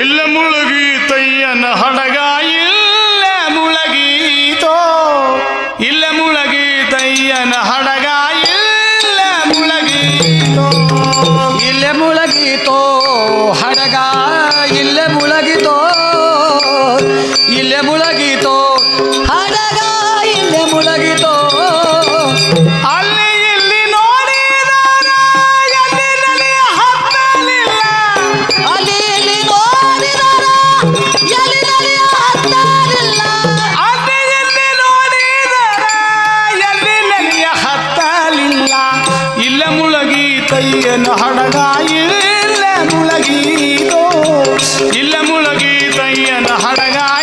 ಇಲ್ಲ ಮುಳುಗೀತಯ್ಯನ ಹಡಗ, ಇಲ್ಲ ಮುಳಗೀತೋ ಇಲ್ಲ ಮುಳಗೀತಯ್ಯನ ಹಡಗ, ಇಲ್ಲ ಮುಳಗೀತೋ ಇಲ್ಲ ಮುಳಗೀತೋ ಹಡಗ, ಇಲ್ಲ ಮುಳಗಿತೋ ಇಲ್ಲ ಮುಳಗಿ ಹಡಗಾಯಿಲ್ಲ ಮುಳಗೀತೋ. ಇಲ್ಲ ಮುಳಗೀತಯ್ಯನ ಹಡಗಾಯ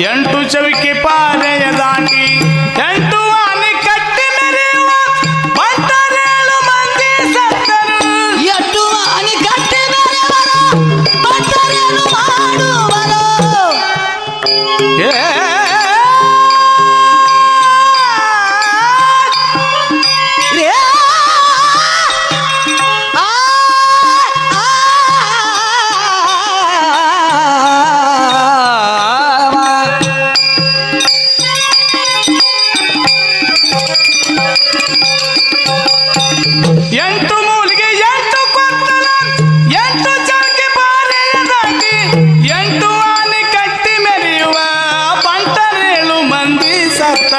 ಎಂಟು ಚವಿಕೆ ಪಾನೆಯ ದಾಟಿ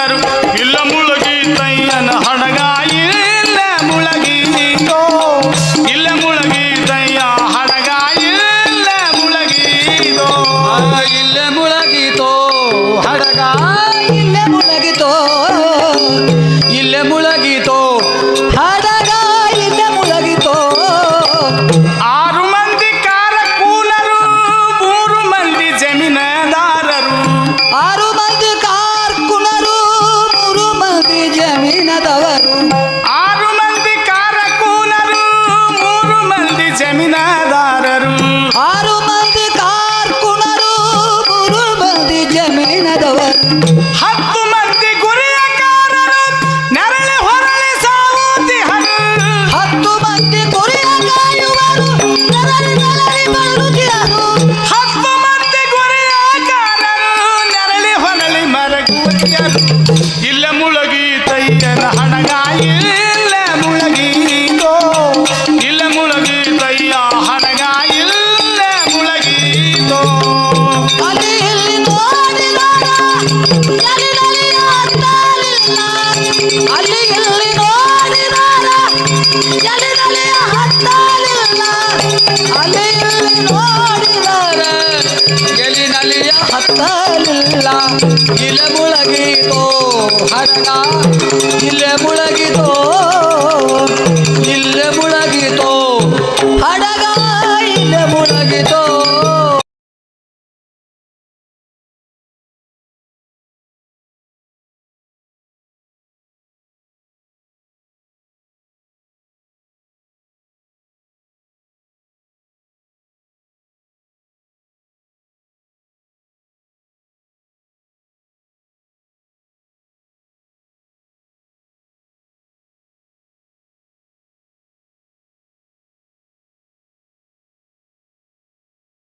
ಕರುಣಿ ನಡೆದವ ಹತ್ತು ಮಂದಿ ಗುರಿಯಕಾರರು ನೆರಳಿ ಹೊರಳಿ ಸಾವುತಿ ಹತ್ತು. ಮಂದಿ ಗುರಿಯ ಕಾಯುವರು ನೆರಳಿ ನೆರಳಿ ಹತ್ತು ಮಂದಿ ಗುರಿಯಕಾರರು ನೆರಳಿ ಹೊರಳಿ ಮರಗುವರಿಯರು ಇಲ್ಲ ಮುಳುಗಿ ತೈಯನ ಹಣಗಾಯಿ. ಹುಲಿಯ ಹತ್ತಲಿಲ್ಲ. ಇಲೆ ಮುಳಗಿತೋ ಹರಗ ಇಲೆ ಮುಳಗಿ